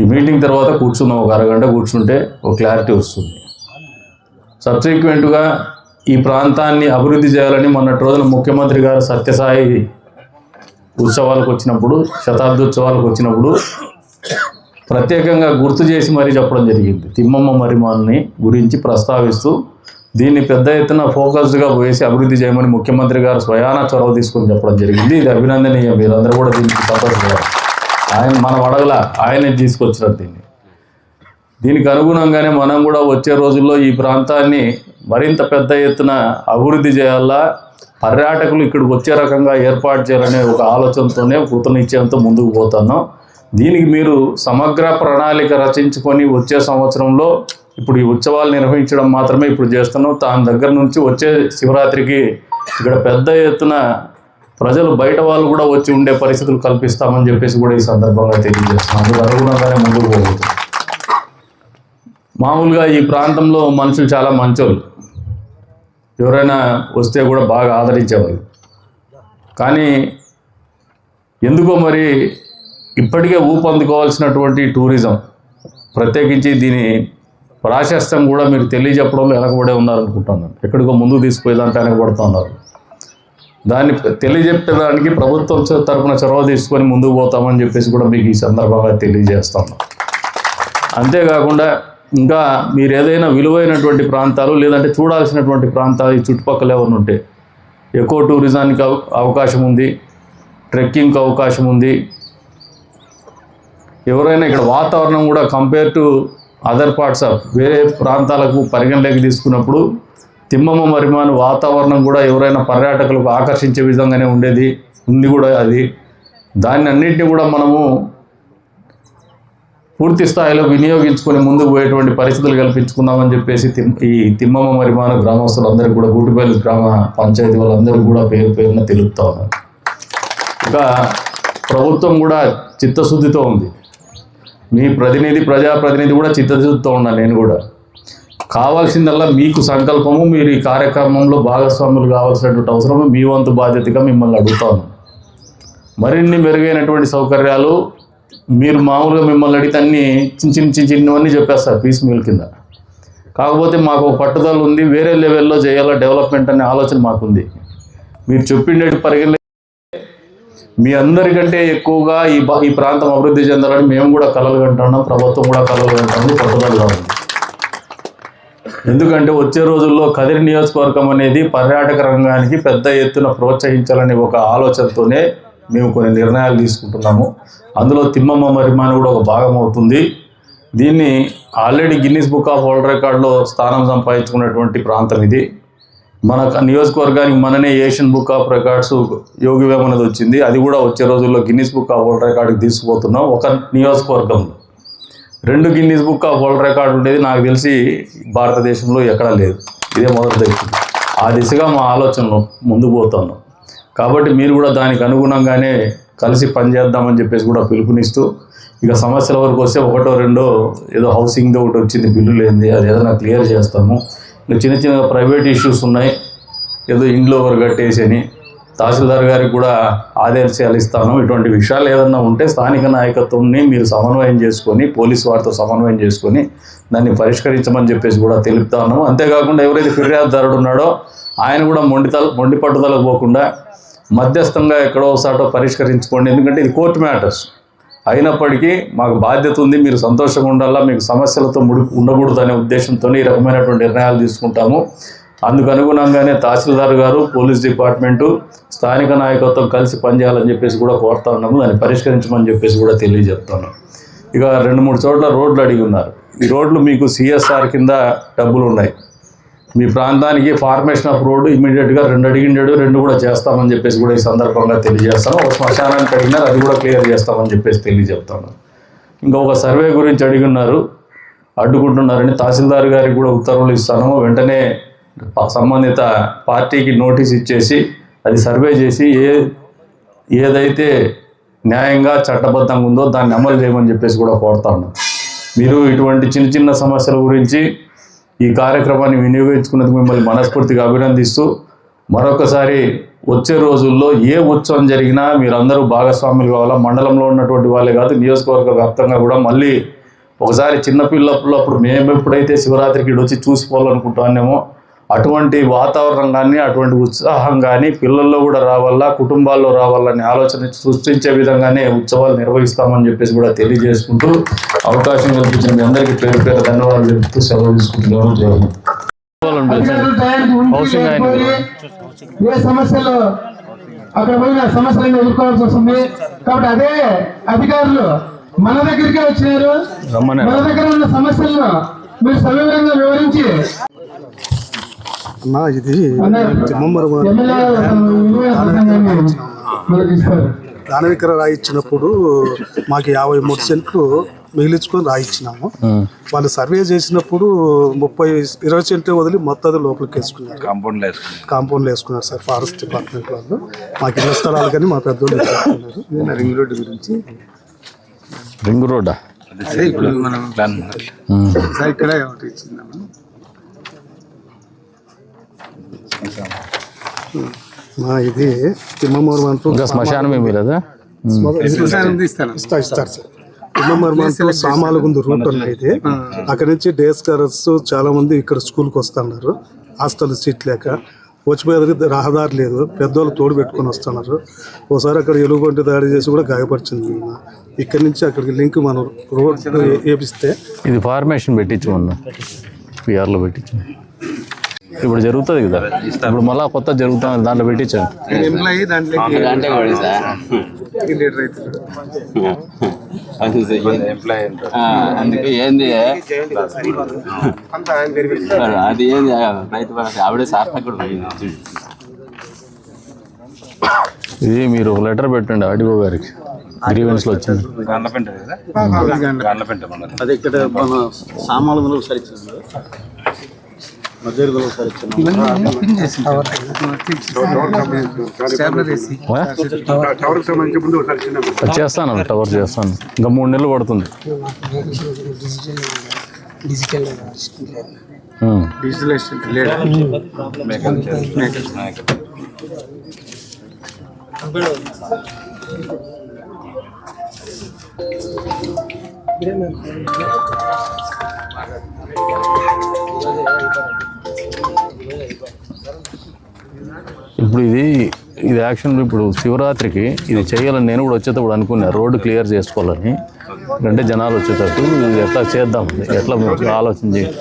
ఈ మీటింగ్ తర్వాత కూర్చున్నాం ఒక అరగంట కూర్చుంటే ఒక క్లారిటీ వస్తుంది. సబ్సిక్వెంట్గా ఈ ప్రాంతాన్ని అభివృద్ధి చేయాలని మొన్నటి రోజున ముఖ్యమంత్రి గారు సత్యసాయి ఉత్సవాలకు వచ్చినప్పుడు శతాబ్ది ఉత్సవాలకు వచ్చినప్పుడు ప్రత్యేకంగా గుర్తు చేసి మరీ చెప్పడం జరిగింది. తిమ్మమ్మ మరిమాన్ని గురించి ప్రస్తావిస్తూ దీన్ని పెద్ద ఎత్తున ఫోకస్డ్గా వేసి అభివృద్ధి చేయమని ముఖ్యమంత్రి గారు స్వయాన చొరవ తీసుకొని చెప్పడం జరిగింది. ఇది అభినందనీయం. వీరందరూ కూడా దీనికి సంతోషపడారు ఆయన మనం అడగల ఆయనే తీసుకొచ్చినారు దీన్ని. దీనికి అనుగుణంగానే మనం కూడా వచ్చే రోజుల్లో ఈ ప్రాంతాన్ని మరింత పెద్ద ఎత్తున అభివృద్ధి చేయాలా పర్యాటకులు ఇక్కడికి వచ్చే రకంగా ఏర్పాటు చేయాలనే ఒక ఆలోచనతోనే కృతనిశ్చయంతో ముందుకు పోతున్నాం దీనికి మీరు సమగ్ర ప్రణాళిక రచించుకొని వచ్చే సంవత్సరంలో ఇప్పుడు ఈ ఉత్సవాలు నిర్వహించడం మాత్రమే ఇప్పుడు చేస్తున్నాం. తాను దగ్గర నుంచి వచ్చే శివరాత్రికి ఇక్కడ పెద్ద ఎత్తున ప్రజలు బయట వాళ్ళు కూడా వచ్చి ఉండే పరిస్థితులు కల్పిస్తామని చెప్పేసి కూడా ఈ సందర్భంగా తెలియజేస్తున్నాం అందుకు అనుగుణంగానే ముందుకు పోతుంది మామూలుగా ఈ ప్రాంతంలో మనుషులు చాలా మంచోళ్ళు. ఎవరైనా వస్తే కూడా బాగా ఆదరించేవాళ్ళు. కానీ ఎందుకో మరి ఇప్పటికే ఊపందుకోవాల్సినటువంటి టూరిజం ప్రత్యేకించి దీని ప్రాశస్త్యం కూడా మీరు తెలియజెప్పడంలో వెనకబడే ఉన్నారనుకుంటున్నాను. ఎక్కడికో ముందుకు తీసుకుపోయేదాంట్లో వెనకబడుతూ ఉన్నారు దాన్ని తెలియజెప్పేదానికి ప్రభుత్వం తరఫున తరపున చొరవ తీసుకొని ముందుకు పోతామని చెప్పేసి కూడా మీకు ఈ సందర్భంగా తెలియజేస్తాను. అంతేకాకుండా ఇంకా మీరు ఏదైనా విలువైనటువంటి ప్రాంతాలు లేదంటే చూడాల్సినటువంటి ప్రాంతాలు ఈ చుట్టుపక్కల ఎవరిని ఉంటే. ఎకో టూరిజానికి అవకాశం ఉంది. ట్రెక్కింగ్కి అవకాశం ఉంది. ఎవరైనా ఇక్కడ వాతావరణం కూడా compare to other parts of వేరే ప్రాంతాలకు పరిగణలోకి తీసుకున్నప్పుడు తిమ్మమ్మ మరిమాను వాతావరణం కూడా ఎవరైనా పర్యాటకులకు ఆకర్షించే విధంగానే ఉండేది ఉంది కూడా అది. దాన్ని అన్నింటినీ కూడా మనము పూర్తి స్థాయిలో వినియోగించుకొని ముందుకు పోయేటువంటి పరిస్థితులు కల్పించుకుందామని చెప్పేసి తిమ్- ఈ తిమ్మమ్మ మరిమాన గ్రామస్తులందరికీ కూడా గూటిపల్లి గ్రామ పంచాయతీ వాళ్ళందరూ కూడా పేరు పేరున తెలుపుతా ఉన్నారు ఇంకా ప్రభుత్వం కూడా చిత్తశుద్ధితో ఉంది. మీ ప్రతినిధి ప్రజాప్రతినిధి కూడా చిత్తశుద్ధితో ఉన్నాను నేను కూడా. కావాల్సిందల్లా మీకు సంకల్పము మీరు ఈ కార్యక్రమంలో భాగస్వాములు కావాల్సినటువంటి అవసరము మీ వంతు బాధ్యతగా మిమ్మల్ని అడుగుతాను మరిన్ని మెరుగైనటువంటి సౌకర్యాలు మీరు మామూలుగా మిమ్మల్ని అడిగితే అన్ని చిన్న చిన్న చిన్న చిన్నవన్నీ చెప్పేస్తారు పీస్ మీల్ కింద. కాకపోతే మాకు ఒక పట్టుదల ఉంది వేరే లెవెల్లో చేయాలా డెవలప్మెంట్ అనే ఆలోచన మాకుంది. మీరు చెప్పిండేటి పరిగణ మీ అందరికంటే ఎక్కువగా ఈ ఈ ప్రాంతం అభివృద్ధి చెందాలని మేము కూడా కలలు కంటున్నాం ప్రభుత్వం కూడా కలలు కంటుంది పట్టుదలగా ఉంది ఎందుకంటే వచ్చే రోజుల్లో కదిరి నియోజకవర్గం అనేది పర్యాటక రంగానికి పెద్ద ఎత్తున ప్రోత్సహించాలనే ఒక ఆలోచనతోనే మేము కొన్ని నిర్ణయాలు తీసుకుంటున్నాము. అందులో తిమ్మమ్మ మరిమాని కూడా ఒక భాగం అవుతుంది. దీన్ని already Guinness book of world రికార్డులో స్థానం సంపాదించుకున్నటువంటి ప్రాంతం ఇది. మన నియోజకవర్గానికి మననే Asian book of records Yogi వేమ్ అనేది వచ్చింది. అది కూడా వచ్చే రోజుల్లో గిన్నిస్ బుక్ ఆఫ్ వరల్డ్ రికార్డుకి తీసుకుపోతున్నాం. ఒక నియోజకవర్గంలో. రెండు Guinness book of world record ఉండేది నాకు తెలిసి భారతదేశంలో ఎక్కడా లేదు. ఇదే మొదటి ఆ దిశగా మా ఆలోచనలు ముందు పోతున్నాం. కాబట్టి మీరు కూడా దానికి అనుగుణంగానే కలిసి పనిచేద్దామని చెప్పేసి కూడా పిలుపునిస్తూ ఇక సమస్యల వరకు వస్తే ఒకటో రెండో ఏదో హౌసింగ్ది ఒకటి వచ్చింది బిల్లు లేనిది అది ఏదైనా క్లియర్ చేస్తాము. ఇంకా చిన్న చిన్న ప్రైవేట్ ఇష్యూస్ ఉన్నాయి ఏదో ఇంట్లో ఒకరు కట్టేసి అని తహసీల్దార్ గారికి కూడా ఆదేశాలు ఇస్తాను. ఇటువంటి విషయాలు ఏదన్నా ఉంటే స్థానిక నాయకత్వంని మీరు సమన్వయం చేసుకొని పోలీస్ వారితో సమన్వయం చేసుకొని దాన్ని పరిష్కరించమని చెప్పేసి కూడా తెలుపుతాను అంతేకాకుండా ఎవరైతే ఫిర్యాదుదారుడు ఉన్నాడో ఆయన కూడా మొండితల మొండి పట్టుదలకు పోకుండా మధ్యస్థంగా ఎక్కడో ఒకసాటో పరిష్కరించుకోండి. ఎందుకంటే ఇది కోర్టు మ్యాటర్స్. అయినప్పటికీ మాకు బాధ్యత ఉంది మీరు సంతోషంగా ఉండాలా మీకు సమస్యలతో ముడి ఉండకూడదు అనే ఉద్దేశంతో ఈ రకమైనటువంటి నిర్ణయాలు తీసుకుంటాము. అందుకు అనుగుణంగానే తహసీల్దార్ గారు పోలీస్ డిపార్ట్మెంటు స్థానిక నాయకత్వం కలిసి పనిచేయాలని చెప్పేసి కూడా కోరుతా ఉన్నాము. దాన్ని పరిష్కరించమని చెప్పేసి కూడా తెలియజెప్తాను ఇక రెండు మూడు చోట్ల రోడ్లు అడిగి ఉన్నారు. ఈ రోడ్లు మీకు సిఎస్ఆర్ కింద డబ్బులు ఉన్నాయి. మీ ప్రాంతానికి ఫార్మేషన్ ఆఫ్ రోడ్డు ఇమీడియట్గా రెండు అడిగిండాడు రెండు కూడా చేస్తామని చెప్పేసి కూడా ఈ సందర్భంగా తెలియజేస్తాను. ఒక శ్మశానానికి అడిగినారు అది కూడా క్లియర్ చేస్తామని చెప్పేసి తెలియజెప్తాను. ఇంకొక సర్వే గురించి అడిగిన్నారు అడ్డుకుంటున్నారని తహసీల్దార్ గారికి కూడా ఉత్తర్వులు ఇస్తాను. వెంటనే సంబంధిత పార్టీకి నోటీస్ ఇచ్చేసి అది సర్వే చేసి ఏ ఏదైతే న్యాయంగా చట్టబద్ధంగా ఉందో దాన్ని అమలు చేయమని చెప్పేసి కూడా కోరుతా ఉన్నాను మీరు ఇటువంటి చిన్న చిన్న సమస్యల గురించి ఈ కార్యక్రమాన్ని వినియోగించుకున్నందుకు మిమ్మల్ని మనస్ఫూర్తిగా అభినందిస్తూ మరొకసారి వచ్చే రోజుల్లో ఏ ఉత్సవం జరిగినా మీరందరూ భాగస్వాములు కావాలా? మండలంలో ఉన్నటువంటి వాళ్ళే కాదు నియోజకవర్గ వ్యాప్తంగా కూడా మళ్ళీ ఒకసారి చిన్నపిల్లప్పుడు మేము ఎప్పుడైతే శివరాత్రికి వచ్చి చూసిపోవాలనుకుంటున్నామో అటువంటి వాతావరణం కానీ అటువంటి ఉత్సాహం కానీ పిల్లల్లో కూడా రావాలా కుటుంబాల్లో రావాలనే ఆలోచన సృష్టించే విధంగానే ఉత్సవాలు నిర్వహిస్తామని చెప్పేసి కూడా తెలియజేసుకుంటూ అవకాశం కల్పించిన మీ అందరికీ పేరు పేరు ధన్యవాదాలు చెప్తూ సెలవు తీసుకుంటున్నాను. ఏ సమస్యలు అక్కడ పోయిన సమస్యలను ఎదుర్కోవాల్సి వస్తుంది. కాబట్టి అదే అధికారులు మన దగ్గరికే వచ్చినారు. మన దగ్గర ఉన్న సమస్యలను మీరు సవివరంగా వివరించి అన్నా ఇది అన్నారు. తిమ్మమ్మర ఎమ్మెల్యే విలువైన ప్రసంగాన్ని మనకి ఇస్తారు దానవికర రాయిచ్చినప్పుడు మాకు యాభై మూడు సెంట్లు మిగిలించుకొని రాయిచ్చినాము. వాళ్ళు సర్వే చేసినప్పుడు ముప్పై ఇరవై సెంట్లు వదిలి మొత్తం లోపలికి వేసుకున్నారు. కాంపౌండ్ కాంపౌండ్ వేసుకున్నారు సార్ ఫారెస్ట్ డిపార్ట్మెంట్ వాళ్ళు. మాకు ఇళ్ళ స్థలాలు కానీ మా పెద్దోళ్ళు రింగ్ రోడ్డు గురించి? రింగ్ రోడ్డా? అదే ఇప్పుడు మనం ప్లాన్ సార్ ఇక్కడే ఒకటి ఇచ్చిందాము మా ఇది తిమ్మమ్మూరు అంటూ ఇంకా శ్మశానం ఏమీ లేదా ఇస్తారు ఇస్తారు సార్ సామాలగుంది రూట్ ఉన్నాయి ఇది. అక్కడ నుంచి డే స్కాలర్స్ చాలా మంది ఇక్కడ స్కూల్కి వస్తున్నారు. హాస్టల్ సీట్ లేక. వచ్చిపోయేదానికి రహదారి లేదు. పెద్దవాళ్ళు తోడు పెట్టుకొని వస్తున్నారు. ఒకసారి అక్కడ ఎలుగుబంటి దాడి చేసి కూడా గాయపరిచింది. ఇక్కడి నుంచి అక్కడికి లింక్ మనం రోడ్ వేపిస్తే ఇది ఫార్మేషన్ పెట్టించమన్నా. పిఆర్లో పెట్టించు ఇప్పుడు జరుగుతుంది కదా. ఇప్పుడు మళ్ళా కొత్త జరుగుతుంది దాంట్లో పెట్టించాను ఎంప్లాయీ దాంట్లో ఎంప్లాయీ అందుకే ఏంది? అది ఏంది? రైతు ఆవిడే సార్థక్ కూడా పోయింది ఇది మీరు ఒక లెటర్ పెట్టండి ఆర్డీఓ గారికి. వచ్చింది. కదా. గండ్లపెంట మండలం అది ఇక్కడ మన సామాన్లు సరిచింది చేస్తాను టవర్ చేస్తాను ఇంకా మూడు నెలలు పడుతుంది ఉమ్. ఇప్పుడు ఇది ఇది యాక్షన్ ఇప్పుడు శివరాత్రికి ఇది చేయాలని నేను కూడా వచ్చేటప్పుడు అనుకున్నా. రోడ్డు క్లియర్ చేసుకోవాలని. అంటే జనాలు వచ్చేటట్టు ఇది ఎట్లా చేద్దాం? ఎట్లా ఆలోచన చేయాలి?